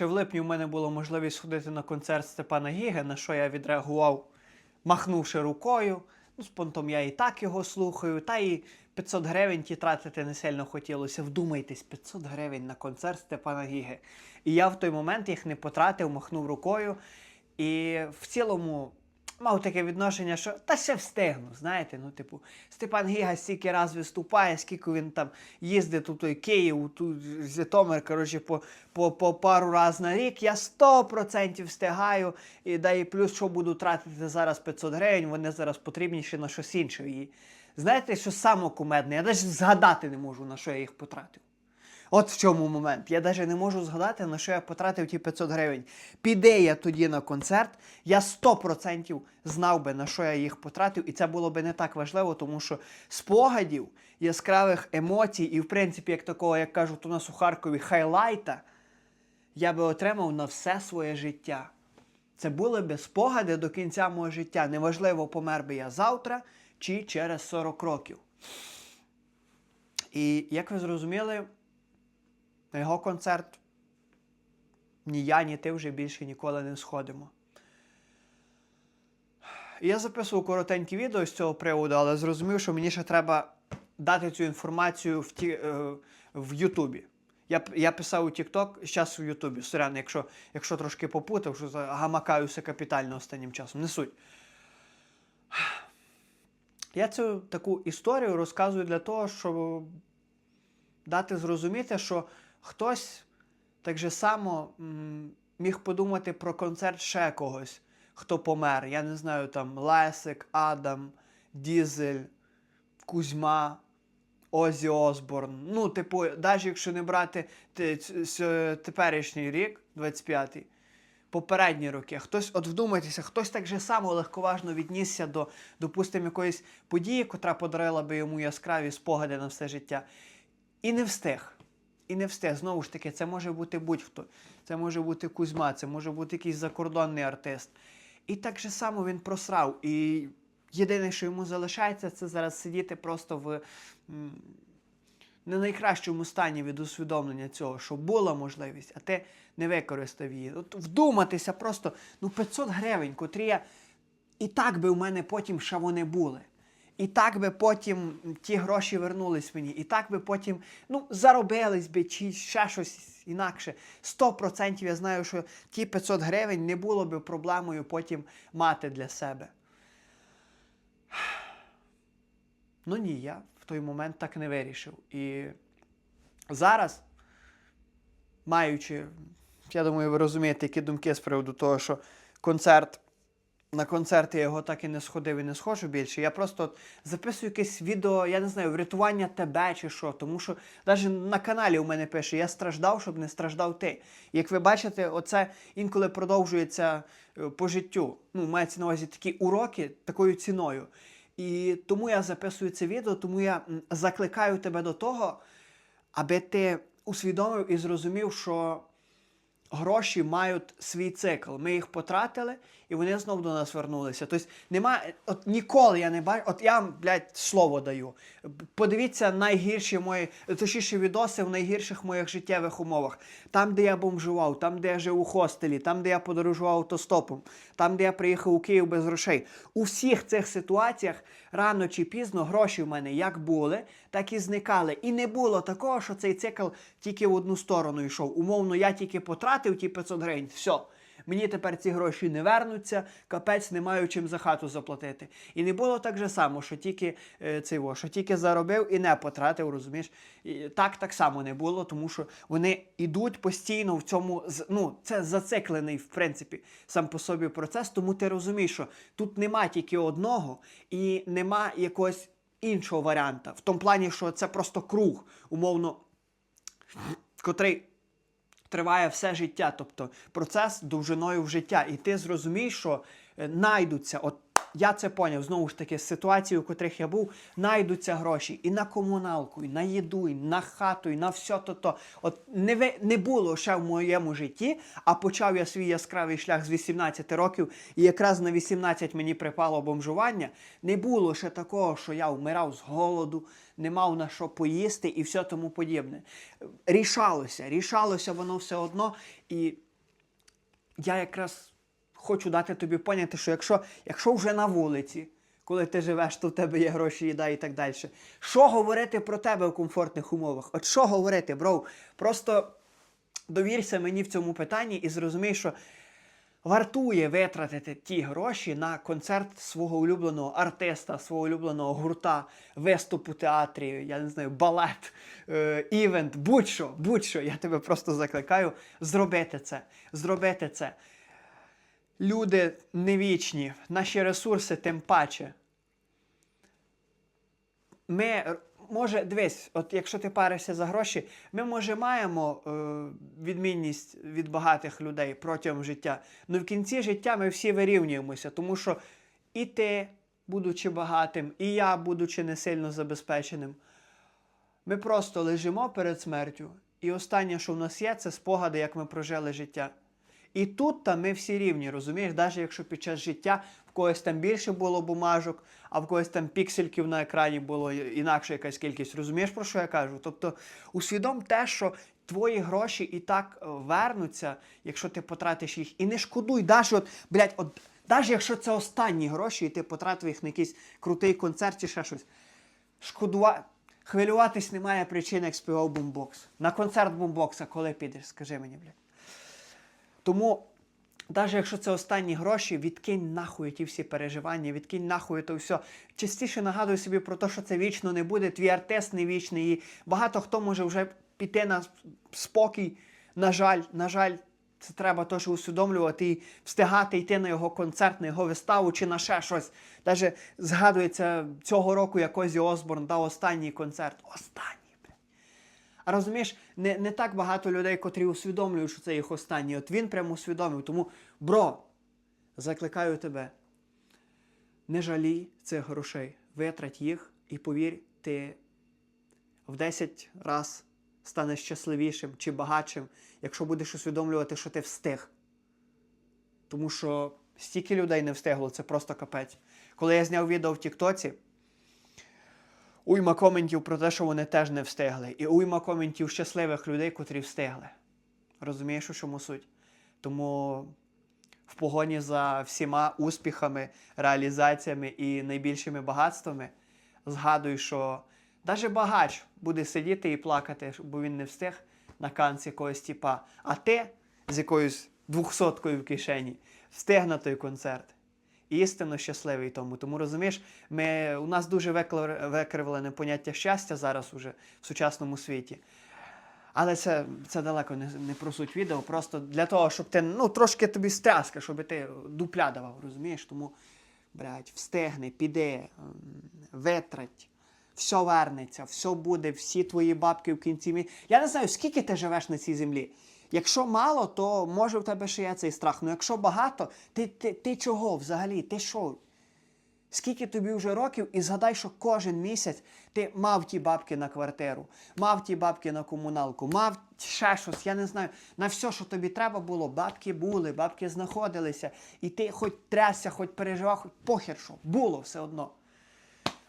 ще в липні в мене була можливість ходити на концерт Степана Гіги, на що я відреагував, махнувши рукою. Ну, понтом я і так його слухаю, та і 500 гривень ті тратити не сильно хотілося. Вдумайтесь, 500 гривень на концерт Степана Гіги. І я в той момент їх не потратив, махнув рукою. І в цілому мав таке відношення, що та ще встигну. Знаєте, ну, типу, Степан Гіга стільки раз виступає, скільки він там їздить у той Київ, ту Житомир, коротше, по, по, по пару раз на рік. Я 100% встигаю. І да і плюс, що буду тратити зараз 500 гривень, вони зараз потрібніші на щось інше. І знаєте, що саме кумедне? Я навіть згадати не можу, на що я їх потратив. От в чому момент. Я навіть не можу згадати, на що я потратив ті 500 гривень. Піде я тоді на концерт, я 100% знав би, на що я їх потратив, і це було би не так важливо, тому що спогадів, яскравих емоцій, і, в принципі, як такого, як кажуть у нас у Харкові, хайлайта, я би отримав на все своє життя. Це були би спогади до кінця мого життя. Неважливо, помер би я завтра чи через 40 років. І як ви зрозуміли, на його концерт ні я, ні ти вже більше ніколи не сходимо. Я записував коротенькі відео з цього приводу, але зрозумів, що мені ще треба дати цю інформацію в, ті, е, в Ютубі. Я, я писав у TikTok, зараз у Ютубі. Сорян, якщо, якщо трошки попутав, що гамакаюся капітально останнім часом. Не суть. Я цю таку історію розказую для того, щоб дати зрозуміти, що хтось так же само міг подумати про концерт ще когось, хто помер. Я не знаю, там Лесик, Адам, Дізель, Кузьма, Озі Осборн. Ну, типу, навіть якщо не брати теперішній рік, 25-й, попередні роки. Хтось, от вдумайтеся, хтось так же само легковажно віднісся до, допустимо, якоїсь події, котра подарила би йому яскраві спогади на все життя. І не встиг. І не встиг. Знову ж таки, це може бути будь-хто. Це може бути Кузьма, це може бути якийсь закордонний артист. І так же само він просрав. І єдине, що йому залишається, це зараз сидіти просто в не найкращому стані від усвідомлення цього, що була можливість, а ти не використав її. От вдуматися просто, ну 500 гривень, котрі я і так би в мене потім ще вони були. І так би потім ті гроші вернулись мені, і так би потім ну, заробились би чи ще щось інакше. 100% я знаю, що ті 500 гривень не було би проблемою потім мати для себе. Ну ні, я в той момент так не вирішив. І зараз, маючи, я думаю, ви розумієте, які думки з приводу того, що концерт. На концерт я його так і не сходив і не схожу більше. Я просто от записую якесь відео, я не знаю, врятування тебе чи що. Тому що навіть на каналі у мене пише: я страждав, щоб не страждав ти. Як ви бачите, оце інколи продовжується е, по життю. Ну, мається на увазі такі уроки такою ціною. І тому я записую це відео, тому я закликаю тебе до того, аби ти усвідомив і зрозумів, що гроші мають свій цикл. Ми їх потратили, і вони знов до нас вернулися. Тобто нема, от ніколи я не бачу, от я вам, блядь, слово даю. Подивіться найгірші мої, точніше, відоси в найгірших моїх життєвих умовах. Там, де я бомжував, там, де я жив у хостелі, там, де я подорожував автостопом, там, де я приїхав у Київ без грошей. У всіх цих ситуаціях рано чи пізно гроші в мене як були, так і зникали. І не було такого, що цей цикл тільки в одну сторону йшов. Умовно, я тільки потратив ті 500 гривень. Все. Мені тепер ці гроші не вернуться, капець не маю чим за хату заплатити. І не було так же само, що тільки е, цей що тільки заробив і не потратив, розумієш? І так так само не було, тому що вони йдуть постійно в цьому ну, це зациклений, в принципі, сам по собі процес, тому ти розумієш, що тут нема тільки одного і нема якогось іншого варіанта. В тому плані, що це просто круг, умовно, котрий триває все життя, тобто процес довжиною в життя. І ти зрозумієш, що е, найдуться, от я це поняв, знову ж таки, з ситуації, у котрих я був, найдуться гроші і на комуналку, і на їду, і на хату, і на все то. то. От не, не було ще в моєму житті, а почав я свій яскравий шлях з 18 років, і якраз на 18 мені припало бомжування. Не було ще такого, що я вмирав з голоду, не мав на що поїсти і все тому подібне. Рішалося, рішалося воно все одно. І я якраз хочу дати тобі поняти, що якщо, якщо вже на вулиці, коли ти живеш, то в тебе є гроші, їда і так далі. Що говорити про тебе у комфортних умовах? От що говорити, бро? Просто довірся мені в цьому питанні і зрозумій, що вартує витратити ті гроші на концерт свого улюбленого артиста, свого улюбленого гурта, виступ у театрі, я не знаю, балет, е, івент, будь-що, будь-що. Я тебе просто закликаю зробити це. Зробити це. Люди не вічні, наші ресурси тим паче. Ми, може, дивись, от якщо ти паришся за гроші, ми, може, маємо е, відмінність від багатих людей протягом життя. але в кінці життя ми всі вирівнюємося, тому що і ти, будучи багатим, і я, будучи не сильно забезпеченим, ми просто лежимо перед смертю, і останнє, що в нас є, це спогади, як ми прожили життя. І тут та ми всі рівні, розумієш, навіть якщо під час життя в когось там більше було бумажок, а в когось там піксельків на екрані було інакше якась кількість. Розумієш, про що я кажу? Тобто усвідом те, що твої гроші і так е, вернуться, якщо ти потратиш їх. І не шкодуй, навіть от, блядь, от, навіть якщо це останні гроші, і ти потратив їх на якийсь крутий концерт чи ще щось. Шкодува... Хвилюватись немає причин, як співав бумбокс. На концерт бумбокса, коли підеш, скажи мені, блядь. Тому, навіть якщо це останні гроші, відкинь нахуй ті всі переживання, відкинь нахуй то все. Частіше нагадуй собі про те, що це вічно не буде, твій артист не вічний. І багато хто може вже піти на спокій. На жаль, на жаль, це треба теж усвідомлювати і встигати йти на його концерт, на його виставу чи на ще щось. Навіть згадується цього року, як Озі Осборн дав останній концерт. Останній. Розумієш, не, не так багато людей, котрі усвідомлюють, що це їх останній. От він прямо усвідомив. Тому, бро, закликаю тебе, не жалій цих грошей, витрать їх і повір, ти в 10 раз станеш щасливішим чи багатшим, якщо будеш усвідомлювати, що ти встиг. Тому що стільки людей не встигло, це просто капець. Коли я зняв відео в Тіктоці, уйма коментів про те, що вони теж не встигли. І уйма коментів щасливих людей, котрі встигли. Розумієш, у чому суть? Тому в погоні за всіма успіхами, реалізаціями і найбільшими багатствами згадуй, що навіть багач буде сидіти і плакати, бо він не встиг на канці якогось тіпа. А ти з якоюсь двохсоткою в кишені встиг на той концерт. Істинно щасливий тому. Тому розумієш, ми, у нас дуже викривлене поняття щастя зараз уже в сучасному світі. Але це, це далеко не, не про суть відео, просто для того, щоб ти, ну, трошки тобі стряска, щоб ти дупля давав, розумієш? Тому, блядь, встигни, піди, витрать, все вернеться, все буде, всі твої бабки в кінці. Я не знаю, скільки ти живеш на цій землі. Якщо мало, то може в тебе ще є цей страх. Ну якщо багато, ти, ти, ти чого взагалі? Ти що? Скільки тобі вже років, і згадай, що кожен місяць ти мав ті бабки на квартиру, мав ті бабки на комуналку, мав ще щось, я не знаю. На все, що тобі треба було, бабки були, бабки знаходилися. І ти хоч трясся, хоч переживав, хоч похер що, було все одно.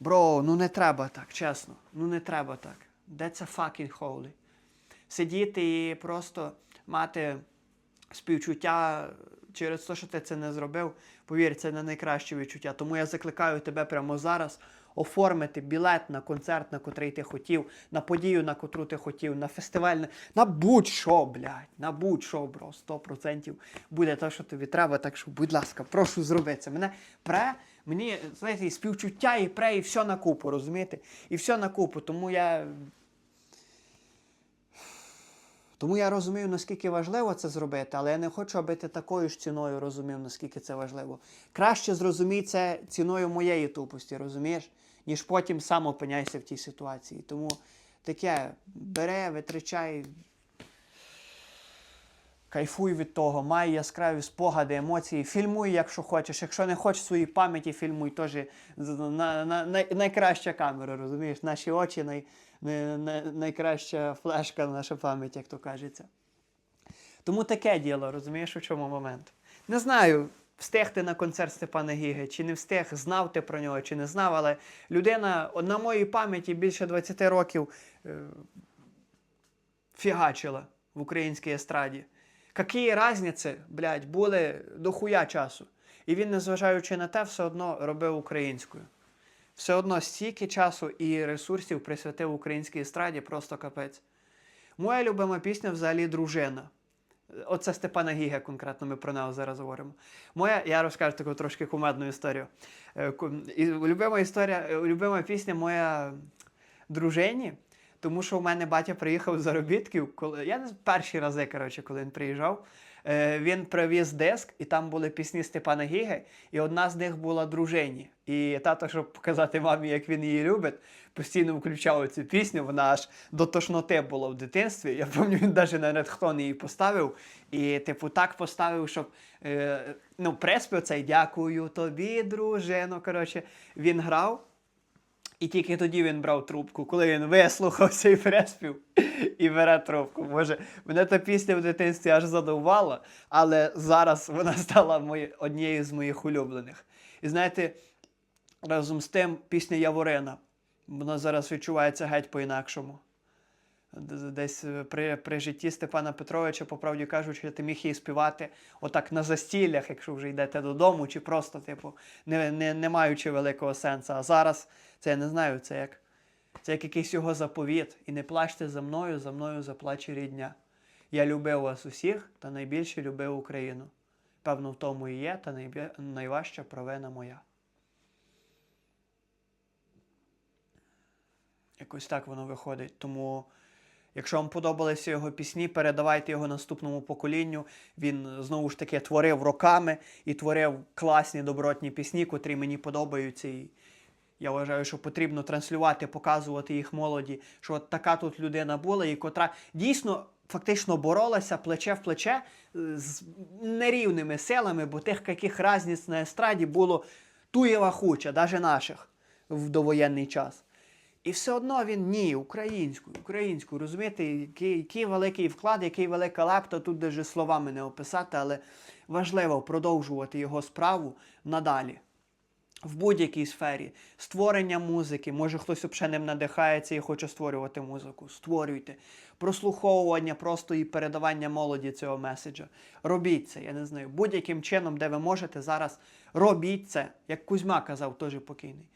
Бро, ну не треба так, чесно. Ну не треба так. That's a fucking holy. Сидіти і просто мати співчуття через те, що ти це не зробив, повір, це не найкраще відчуття. Тому я закликаю тебе прямо зараз оформити білет на концерт, на котрий ти хотів, на подію, на котру ти хотів, на фестиваль, на, будь-що, блядь, на будь-що, бро, 100% буде те, що тобі треба. Так що, будь ласка, прошу зроби це. Мене пре, мені, знаєте, і співчуття, і пре, і все на купу, розумієте? І все на купу. Тому я тому я розумію, наскільки важливо це зробити, але я не хочу, аби ти такою ж ціною розумів, наскільки це важливо. Краще зрозумій це ціною моєї тупості, розумієш, ніж потім сам опиняйся в тій ситуації. Тому таке бере, витрачай, кайфуй від того, май яскраві спогади, емоції, фільмуй, якщо хочеш. Якщо не хочеш свої пам'яті, фільмуй теж на, на, най, найкраща камера, розумієш? Наші очі най, най, най, найкраща флешка, наша пам'ять, як то кажеться. Тому таке діло, розумієш, у чому момент. Не знаю, встиг ти на концерт Степана Гіги, чи не встиг, знав ти про нього, чи не знав, але людина на моїй пам'яті більше 20 років е, фігачила в українській естраді. Які різниці, блядь, були до хуя часу. І він, незважаючи на те, все одно робив українською. Все одно стільки часу і ресурсів присвятив українській естраді, просто капець. Моя любима пісня взагалі дружина. Оце Степана Гіга конкретно, ми про нього зараз говоримо. Моя, я розкажу таку трошки кумедну історію. Е, Любима історія, е, любима пісня моя дружині, тому що у мене батя приїхав з заробітків, коли я не перші рази, коротше, коли він приїжджав. Е, Він привіз диск, і там були пісні Степана Гіги, і одна з них була дружині. І тато, щоб показати мамі, як він її любить, постійно включав цю пісню. Вона аж до тошноти була в дитинстві. Я пам'ятаю, він навіть на редхтон її поставив. І, типу, так поставив, щоб е, ну, преспів цей дякую тобі, дружино. Коротше, він грав. І тільки тоді він брав трубку, коли він вислухав цей приспів і бере трубку. Може, мене та пісня в дитинстві аж задовувала, але зараз вона стала мої- однією з моїх улюблених. І знаєте, разом з тим пісня Яворина. Вона зараз відчувається геть по-інакшому. Десь е, при, при житті Степана Петровича, по правді кажучи, ти міг її співати отак на застіллях, якщо вже йдете додому, чи просто, типу, не, не, не маючи великого сенсу. А зараз це я не знаю, це як, це як якийсь його заповіт. І не плачте за мною, за мною заплаче рідня. Я любив вас усіх та найбільше любив Україну. Певно, в тому і є та найбі... найважча провина моя. Якось так воно виходить. Тому, якщо вам подобалися його пісні, передавайте його наступному поколінню. Він знову ж таки творив роками і творив класні добротні пісні, котрі мені подобаються. І я вважаю, що потрібно транслювати, показувати їх молоді, що от така тут людина була, і котра дійсно фактично боролася плече в плече е, з нерівними силами, бо тих яких разниць на естраді було туєва хуча, навіть наших в довоєнний час. І все одно він ні, українською, українською. Розумієте, який, який великий вклад, який велика лепта, тут навіть словами не описати, але важливо продовжувати його справу надалі. В будь-якій сфері створення музики, може хтось взагалі ним надихається і хоче створювати музику. Створюйте. Прослуховування просто і передавання молоді цього меседжа. Робіть це, я не знаю, будь-яким чином, де ви можете зараз, робіть це, як Кузьма казав, теж покійний.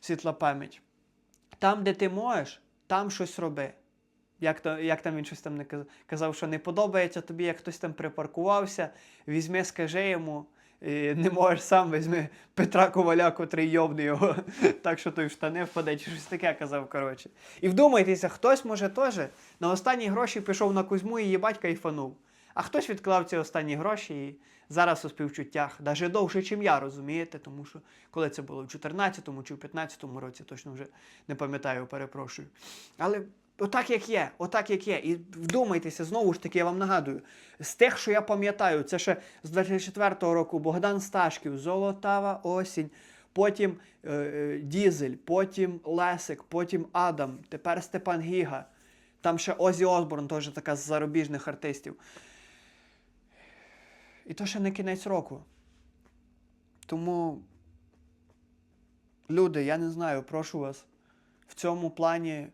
Світла пам'ять. Там, де ти можеш, там щось роби. Як, то, як там він щось там не казав, що не подобається тобі, як хтось там припаркувався, візьми, скажи йому, і не можеш сам, візьми Петра Коваля, котрий йовне його, так що той в штани впаде, чи щось таке казав, коротше. І вдумайтеся, хтось, може, теж на останні гроші пішов на Кузьму і її батька і фанув. А хтось відклав ці останні гроші і зараз у співчуттях, навіть довше, ніж я, розумієте, тому що коли це було в 14-му чи в 15-му році, точно вже не пам'ятаю, перепрошую. Але отак як є, отак як є. І вдумайтеся, знову ж таки, я вам нагадую, з тих, що я пам'ятаю, це ще з 24-го року Богдан Сташків, Золотава осінь. Потім е, е, Дізель, потім Лесик, потім Адам, тепер Степан Гіга. Там ще Озі Осборн, теж така з зарубіжних артистів. І то ще не кінець року. Тому, люди, я не знаю, прошу вас, в цьому плані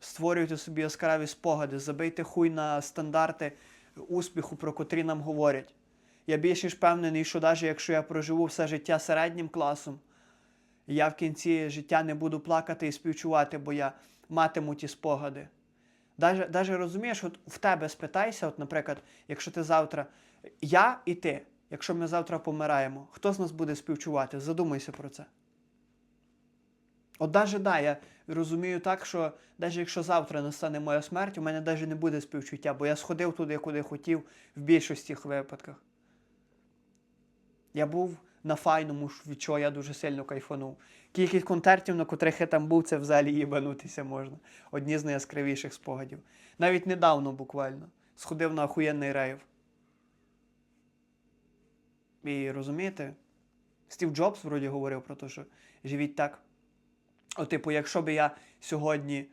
створюйте собі яскраві спогади, забийте хуй на стандарти успіху, про котрі нам говорять. Я більш ніж впевнений, що навіть якщо я проживу все життя середнім класом, я в кінці життя не буду плакати і співчувати, бо я матиму ті спогади. Даже розумієш, от в тебе спитайся, от, наприклад, якщо ти завтра, я і ти, якщо ми завтра помираємо, хто з нас буде співчувати? Задумайся про це. От даже да, я розумію так, що навіть якщо завтра настане моя смерть, у мене навіть не буде співчуття, бо я сходив туди, куди хотів в більшості випадках. Я був на файному, від чого я дуже сильно кайфанув. Кількість концертів, на котрих я там був, це взагалі їбанутися можна. Одні з найяскравіших спогадів. Навіть недавно буквально сходив на охуєнний рейв. І розумієте, Стів Джобс вроді говорив про те, що живіть так. От, типу, якщо б я сьогодні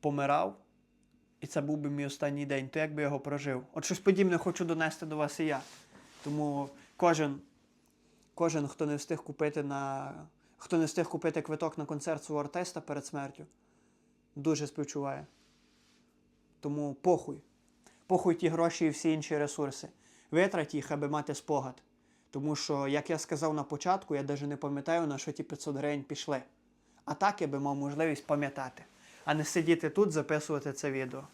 помирав, і це був би мій останній день, то як би я його прожив? От щось подібне хочу донести до вас і я. Тому кожен, кожен, хто не встиг купити на. Хто не встиг купити квиток на концерт свого артиста перед смертю, дуже співчуває. Тому похуй. Похуй ті гроші і всі інші ресурси. витрать їх, аби мати спогад. Тому що, як я сказав на початку, я навіть не пам'ятаю, на що ті 500 гривень пішли. А так я би мав можливість пам'ятати, а не сидіти тут, записувати це відео.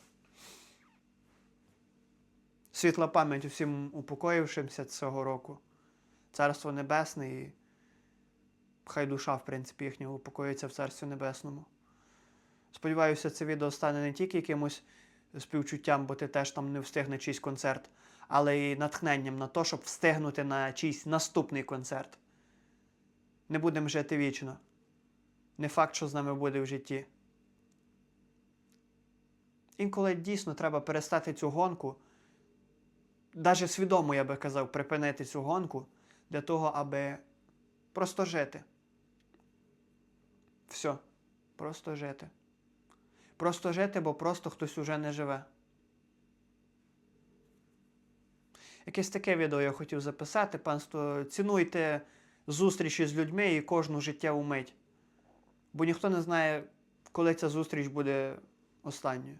Світла пам'ять усім упокоївшимся цього року. Царство Небесне і хай душа, в принципі, їхня упокоїться в Царстві Небесному. Сподіваюся, це відео стане не тільки якимось співчуттям, бо ти теж там не встиг на чийсь концерт, але й натхненням на те, щоб встигнути на чийсь наступний концерт. Не будемо жити вічно. Не факт, що з нами буде в житті. Інколи дійсно треба перестати цю гонку, навіть свідомо, я би казав, припинити цю гонку для того, аби просто жити. Все. Просто жити. Просто жити, бо просто хтось уже не живе. Якесь таке відео я хотів записати. Панство, цінуйте зустрічі з людьми і кожну життєву мить. Бо ніхто не знає, коли ця зустріч буде останньою.